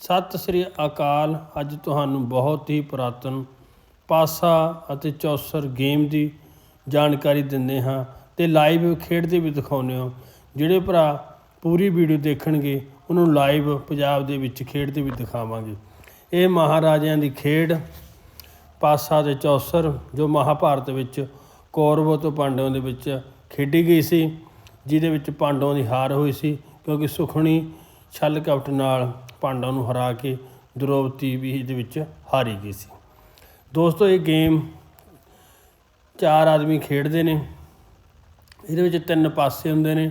ਸਤਿ ਸ੍ਰੀ ਅਕਾਲ। ਅੱਜ ਤੁਹਾਨੂੰ ਬਹੁਤ ਹੀ ਪੁਰਾਤਨ ਪਾਸਾ ਅਤੇ ਚੌਸਰ ਗੇਮ ਦੀ ਜਾਣਕਾਰੀ ਦਿੰਦੇ ਹਾਂ ਤੇ ਲਾਈਵ ਖੇਡਦੇ ਵੀ ਦਿਖਾਉਂਦੇ ਹਾਂ। ਜਿਹੜੇ ਭਰਾ ਪੂਰੀ ਵੀਡੀਓ ਦੇਖਣਗੇ, ਉਹਨੂੰ ਲਾਈਵ ਪੰਜਾਬ ਦੇ ਵਿੱਚ ਖੇਡਦੇ ਵੀ ਦਿਖਾਵਾਂਗੇ। ਇਹ ਮਹਾਰਾਜਿਆਂ ਦੀ ਖੇਡ ਪਾਸਾ ਤੇ ਚੌਸਰ, ਜੋ ਮਹਾਭਾਰਤ ਵਿੱਚ ਕੌਰਵ ਤੋਂ ਪਾਂਡਵਾਂ ਦੇ ਵਿੱਚ ਖੇਡੀ ਗਈ ਸੀ, ਜਿਹਦੇ ਵਿੱਚ ਪਾਂਡਵਾਂ ਦੀ ਹਾਰ ਹੋਈ ਸੀ, ਕਿਉਂਕਿ ਸੁਖਣੀ ਛਲ ਕਪਟ ਨਾਲ ਪਾਂਡਵਾਂ ਨੂੰ ਹਰਾ ਕੇ ਦ੍ਰੋਪਦੀ ਵੀ ਇਹਦੇ ਵਿੱਚ ਹਾਰੀ ਗਈ ਸੀ। ਦੋਸਤੋ, ਇਹ ਗੇਮ ਚਾਰ ਆਦਮੀ ਖੇਡਦੇ ਨੇ। ਇਹਦੇ ਵਿੱਚ ਤਿੰਨ ਪਾਸੇ ਹੁੰਦੇ ਨੇ।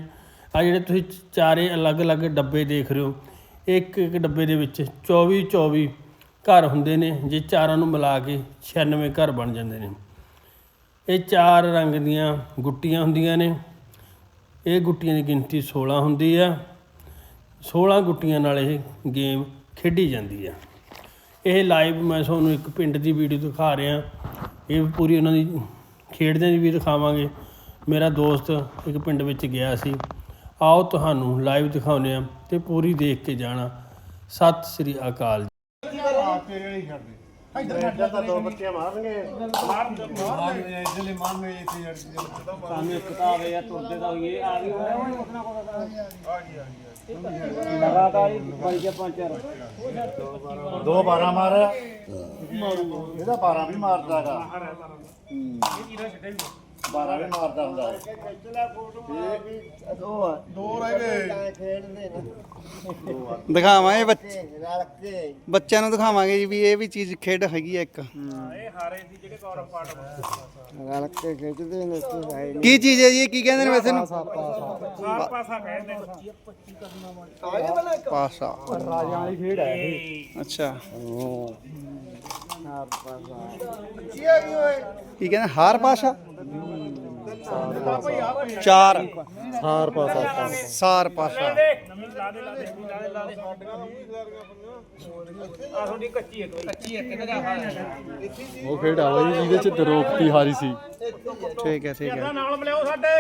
ਆ ਜਿਹੜੇ ਤੁਸੀਂ ਚਾਰੇ ਅਲੱਗ-ਅਲੱਗ ਡੱਬੇ ਦੇਖ ਰਹੇ ਹੋ ਇੱਕ ਇੱਕ ਡੱਬੇ ਦੇ ਵਿੱਚ 24 24 ਘਰ ਹੁੰਦੇ ਨੇ, ਜੇ ਚਾਰਾਂ ਨੂੰ ਮਿਲਾ ਕੇ 96 ਘਰ ਬਣ ਜਾਂਦੇ ਨੇ। ਇਹ ਚਾਰ ਰੰਗ ਦੀਆਂ ਗੁੱਟੀਆਂ ਹੁੰਦੀਆਂ ਨੇ। ਇਹ ਗੁੱਟੀਆਂ ਦੀ ਗਿਣਤੀ 16 ਹੁੰਦੀ ਆ। 16 ਗੁੱਟੀਆਂ ਨਾਲ ਇਹ ਗੇਮ ਖੇਡੀ ਜਾਂਦੀ ਆ। ਇਹ ਲਾਈਵ ਮੈਂ ਤੁਹਾਨੂੰ ਇੱਕ ਪਿੰਡ ਦੀ ਵੀਡੀਓ ਦਿਖਾ ਰਿਹਾ। ਇਹ ਪੂਰੀ ਉਹਨਾਂ ਦੀ ਖੇਡਦਿਆਂ ਦੀ ਵੀ ਦਿਖਾਵਾਂਗੇ। ਮੇਰਾ ਦੋਸਤ ਇੱਕ ਪਿੰਡ ਵਿੱਚ ਗਿਆ ਸੀ। ਆਓ ਤੁਹਾਨੂੰ ਲਾਈਵ ਦਿਖਾਉਂਦੇ ਆ ਤੇ ਪੂਰੀ ਦੇਖ ਕੇ ਜਾਣਾ। ਸਤਿ ਸ੍ਰੀ ਅਕਾਲ ਤੇਰੇ ਨਹੀਂ ਛੱਡਦੇ ਇੱਧਰ ਛੱਡ ਤਾਂ ਦੋ ਬੱਚੇ ਮਾਰਨਗੇ ਮਾਰਨਗੇ ਇਧਰਲੇ ਮਾਰਨਗੇ ਇੱਥੇ ਯਾਰ ਸਾਨੂੰ ਇੱਕ ਤਾਂ ਆਵੇ ਯਾਰ ਤੁਰਦੇ ਤਾਂ ਹੋਈਏ ਆ ਗਈ ਹੋਇਆ। ਉਹ ਉਸਨਾ ਲਗਾਤਾਰ ਹੀ। ਗਿਆ ਪੰਜ ਚਾਰ ਦੋ 12 ਮਾਰ ਇਹਦਾ 12 ਵੀ ਮਾਰਦਾਗਾ 12 ਵੀ ਮਾਰਦਾ ਹੁੰਦਾ ਹੈ ਦੋ ਰਹਿ ਗਏ ਦਿਖਾਵਾਂਗੇ ਬੱਚੇ ਬੱਚਿਆਂ ਨੂੰ ਦਿਖਾਵਾਂਗੇ ਜੀ ਵੀ ਇਹ ਵੀ ਚੀਜ਼ ਖੇਡ ਹੈਗੀ ਆ ਇੱਕ। ਰਲ ਕੇ ਖਿੱਚਦੇ ਨੇ ਇੱਥੇ ਹੈ ਕੀ ਚੀਜ਼ ਹੈ ਜੀ? ਇਹ ਕੀ ਕਹਿੰਦੇ ਨੇ ਵੈਸੇ ਨੂੰ ਪਾਸਾ। ਰਾਜਾਂ ਵਾਲੀ ਖੇਡ ਹੈ। ਇਹ ਅੱਛਾ ਨਹੀਂ ਕੀ ਕਹਿੰਦੇ? ਹਾਰ ਪਾਸਾ? ਚਾਰ। ਹਾਰ ਪਾਸਾ ਸਾਰ ਪਾਸਾ ਉਹ ਖੇਡ ਆ ਬਈ ਜਿਹਦੇ ਚ ਦਰੋਕਤੀ ਹਾਰੀ ਸੀ। ਠੀਕ ਹੈ ਠੀਕ ਹੈ। ਨਾਲ ਮਿਲਿਓ ਸਾਡੇ?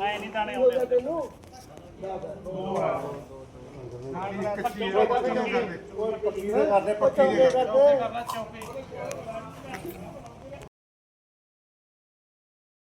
ਐ ਨਹੀਂ ਤਾਣੇ ਆਉਂਦੇ। ਕੱਚੀ ਕਰਦੇ ਪੱਕੀ ਦੇ ਕਰਦੇ